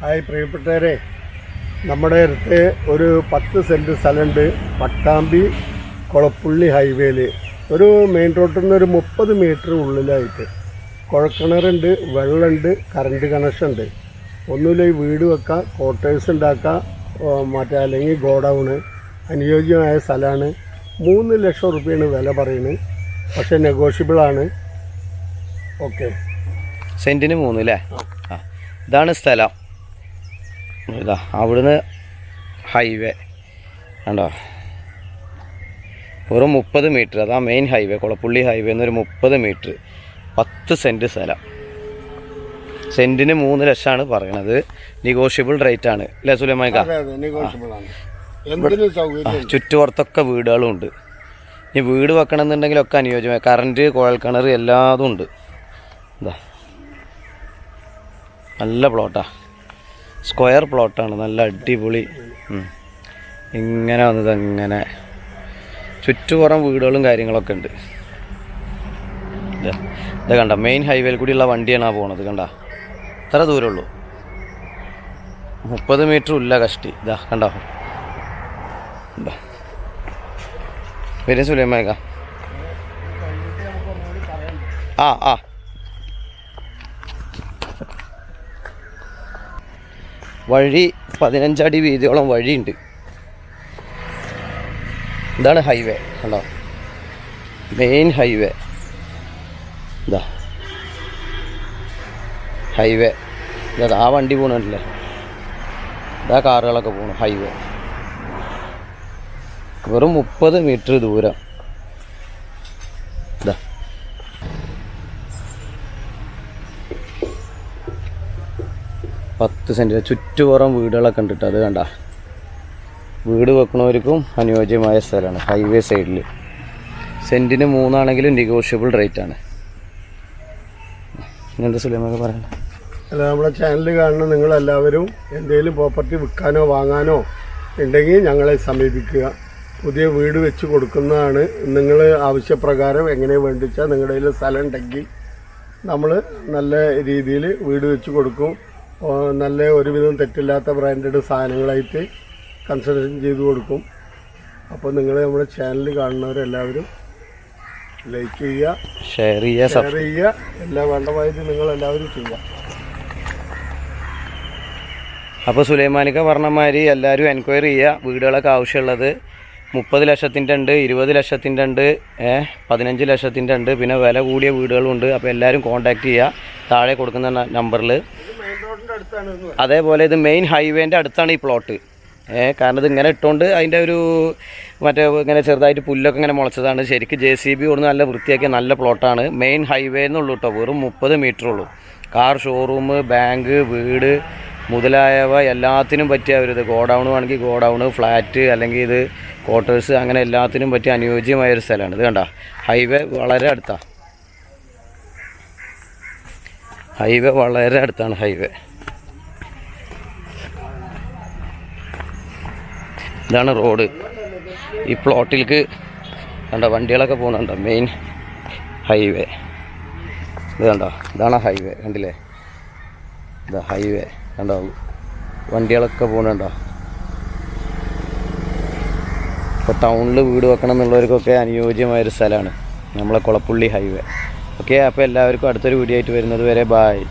Hi പ്രിയപ്പെട്ടവരെ. നമ്മുടെ അടുത്ത് ഒരു പത്ത് സെന്റ് സ്ഥലമുണ്ട്. പട്ടാമ്പി കുളപ്പുള്ളി ഹൈവേയിൽ ഒരു മെയിൻ റോഡിൽ നിന്ന് ഒരു മുപ്പത് മീറ്റർ ഉള്ളിലായിട്ട്. കുഴക്കിണറുണ്ട് വെള്ളമുണ്ട് കറണ്ട് കണക്ഷൻ ഉണ്ട്. ഒന്നുമില്ല ഈ വീട് വെക്കാം ക്വാർട്ടേഴ്സ് ഉണ്ടാക്കാം മറ്റേ അല്ലെങ്കിൽ ഗോഡൗണ് അനുയോജ്യമായ സ്ഥലമാണ് മൂന്ന് ലക്ഷം റുപ്യാണ് വില പറയുന്നത് പക്ഷേ നെഗോഷ്യബിളാണ് ഓക്കെ. സെന്റിന് മൂന്ന് അല്ലേ ഇതാണ് സ്ഥലം. ഇതാ അവിടുന്ന് ഹൈവേ കണ്ടോ? വെറും മുപ്പത് മീറ്റർ അതാ മെയിൻ ഹൈവേ കുളപ്പുള്ളി ഹൈവേ എന്നൊരു മുപ്പത് മീറ്റർ പത്ത് സെന്റ് സ്ഥലം. സെന്റിന് മൂന്ന് ലക്ഷമാണ് പറയണത്. നെഗോഷ്യബിൾ റേറ്റ് ആണ്. അല്ലേ സൗകര്യം ചുറ്റുപുറത്തൊക്കെ വീടുകളും ഉണ്ട്. ഇനി വീട് വെക്കണമെന്നുണ്ടെങ്കിലൊക്കെ അനുയോജ്യമായി കറണ്ട് കുഴൽക്കിണർ എല്ലാതും ഉണ്ട്. എന്താ നല്ല പ്ലോട്ടാ സ്ക്വയർ പ്ലോട്ടാണ്. നല്ല അടിപൊളി. ഇങ്ങനെ വന്നത് അങ്ങനെ ചുറ്റുപുറം വീടുകളും കാര്യങ്ങളൊക്കെ ഉണ്ട്. ഇത് കണ്ട മെയിൻ ഹൈവേയിൽ കൂടിയുള്ള വണ്ടിയാണ് ആ പോണത് കണ്ട? ഇത്ര ദൂരമുള്ളൂ മുപ്പത് മീറ്റർ ഇല്ല കഷ്ടി. ഇതാ കണ്ടോ? ഇതാ. വരും സുലൈമാക്ക ആ ആ. വഴി പതിനഞ്ചടി വീതിയോളം വഴിയുണ്ട്. ഇതാണ് ഹൈവേ കണ്ടോ? Main highway. ഇതാ. ഹൈവേ. ഇതാ ആ വണ്ടി പോകണല്ലേ ഇതാ കാറുകളൊക്കെ പോകണം ഹൈവേ. വെറും മുപ്പത് മീറ്റർ ദൂരം. പത്ത് സെന്റ് ചുറ്റുപുറം വീടുകളൊക്കെ ഉണ്ട് കേട്ടോ അത് കണ്ട. വീട് വെക്കണവർക്കും അനുയോജ്യമായ സ്ഥലമാണ് ഹൈവേ സൈഡിൽ സെന്റിന് മൂന്നാണെങ്കിലും നെഗോഷ്യബിൾ റേറ്റ് ആണ്. ഇങ്ങനത്തെ സുലൈമൊക്കെ പറയണം അല്ല നമ്മുടെ ചാനൽ കാണുന്ന നിങ്ങളെല്ലാവരും എന്തെങ്കിലും പ്രോപ്പർട്ടി വിൽക്കാനോ വാങ്ങാനോ ഉണ്ടെങ്കിൽ ഞങ്ങളെ സമീപിക്കുക. പുതിയ വീട് വെച്ച് കൊടുക്കുന്നതാണ് നിങ്ങൾ ആവശ്യപ്രകാരം എങ്ങനെ വേണ്ടിച്ചാൽ നിങ്ങളുടെ കയ്യിൽ സ്ഥലം ഉണ്ടെങ്കിൽ നമ്മൾ നല്ല രീതിയിൽ വീട് വെച്ച് കൊടുക്കും. നല്ല ഒരുവിധം തെറ്റില്ലാത്ത ബ്രാൻഡഡ് സാധനങ്ങളായിട്ട് കൺസിഡറേഷൻ ചെയ്ത് കൊടുക്കും. അപ്പോൾ നിങ്ങൾ നമ്മുടെ ചാനൽ കാണുന്നവരെല്ലാവരും ലൈക്ക് ചെയ്യുക ഷെയർ ചെയ്യുക ഷെയർ ചെയ്യുക. എല്ലാം വേണ്ടമായിട്ട് നിങ്ങൾ എല്ലാവരും ചെയ്യുക. അപ്പോൾ സുലൈമാനിക്ക പറഞ്ഞമാതിരി എല്ലാവരും എൻക്വയറി ചെയ്യുക. വീടുകളൊക്കെ ആവശ്യമുള്ളത് മുപ്പത് ലക്ഷത്തിന്റെ ഉണ്ട് ഇരുപത് ലക്ഷത്തിന്റെ ഉണ്ട് പതിനഞ്ച് ലക്ഷത്തിന്റെ ഉണ്ട്. പിന്നെ വില കൂടിയ വീടുകളുണ്ട്. അപ്പോൾ എല്ലാവരും കോൺടാക്റ്റ് ചെയ്യുക. താഴെ കൊടുക്കുന്ന നമ്പറിൽ മെയിൻ റോഡിന്റെ അടുത്താണ് എന്ന് അതേപോലെ ഇത് മെയിൻ ഹൈവേന്റെ അടുത്താണ് ഈ പ്ലോട്ട് ഏ കാരണം ഇത് ഇങ്ങനെ ഇട്ടുകൊണ്ട് അതിന്റെ ഒരു മറ്റേ ഇങ്ങനെ ചെറുതായിട്ട് പുല്ലൊക്കെ ഇങ്ങനെ മുളച്ചതാണ്. ശരിക്കും ജെ സി ബി കൊടുന്ന് നല്ല വൃത്തിയാക്കിയ നല്ല പ്ലോട്ടാണ് മെയിൻ ഹൈവേ എന്നുള്ളൂ കേട്ടോ വെറും മുപ്പത് മീറ്റർ ഉള്ളൂ. കാർ ഷോറൂം ബാങ്ക് വീട് മുതലായവ എല്ലാത്തിനും പറ്റിയ ഒരു ഇത്. ഗോഡൗൺ ആണെങ്കിൽ ഗോഡൗൺ ഫ്ലാറ്റ് അല്ലെങ്കിൽ ഇത് ക്വാർട്ടേഴ്സ് അങ്ങനെ എല്ലാത്തിനും പറ്റിയ അനുയോജ്യമായ ഒരു സ്ഥലമാണ്. ഇത് കണ്ട? ഹൈവേ വളരെ അടുത്താണ് ഹൈവേ വളരെ അടുത്താണ് ഹൈവേ ഇതാണ് റോഡ്. ഈ പ്ലോട്ടിലേക്ക് കണ്ട വണ്ടികളൊക്കെ പോകുന്നുണ്ടോ മെയിൻ ഹൈവേ ഇത് കണ്ടോ ഇതാണ് ഹൈവേ കണ്ടില്ലേ? ഇതാ ഹൈവേ കണ്ടോ? വണ്ടികളൊക്കെ പോകുന്നുണ്ടോ? ഇപ്പോൾ ടൗണിൽ വീട് വെക്കണം എന്നുള്ളവർക്കൊക്കെ അനുയോജ്യമായൊരു സ്ഥലമാണ്. നമ്മളെ കുളപ്പുള്ളി ഹൈവേ ഓക്കെ അപ്പോൾ എല്ലാവർക്കും അടുത്തൊരു വീഡിയോ ആയിട്ട് വരുന്നത് വരെ ബായ്